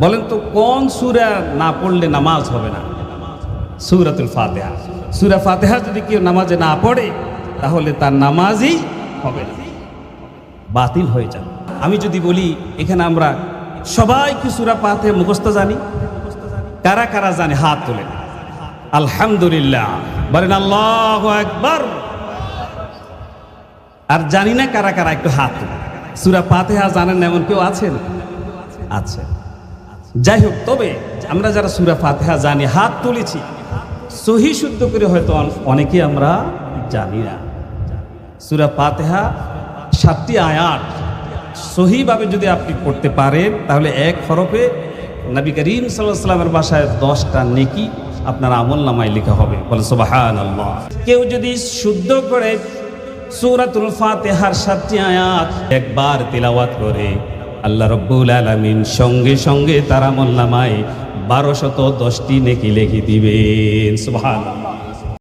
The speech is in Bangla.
বলেন তো, কোন সুরা না পড়লে নামাজ হবে না? সুরাতুল ফাতেহা। সুরা ফাতেহা যদি কেউ নামাজে না পড়ে, তাহলে তার নামাজই হবে বাতিল হয়ে যাবে। আমি যদি বলি, এখানে আমরা সবাই কি সুরা পাতে মুখস্থ জানি? কারা কারা জানে? হাত তোলেন। আলহামদুলিল্লাহ। বলেন, আল্লাহ একবার আর জানি না কারা কারা, একটু হাত তোলেন। সুরা পাতেহা জানেন এমন কেউ আছেন? আছে যাই হোক, তবে আমরা যারা সুরা ফাতেহা জানি, হাত তুলেছি। সহি শুদ্ধ করে হয়তো অন- অনেকে আমরা জানি না। সুরা ফাতেহা সাতটি আয়াত সহিভাবে যদি আপনি পড়তে পারেন, তাহলে এক হরফে নবী করিম সাল্লাহ সাল্লামের বাসায় দশটা নেকি আপনার আমল নামায় লেখা হবে। বলে সুবাহান কেউ যদি শুদ্ধ করে সূরাতুল ফাতিহার সাতটি আয়াত একবার তিলাওয়াত করে আল্লাহ রব্বুল আলমিন সঙ্গে সঙ্গে তারা মোল্লামায় বারো বারোশত দশটি নেকি লেখি দিবেন সুবহানাল্লাহ।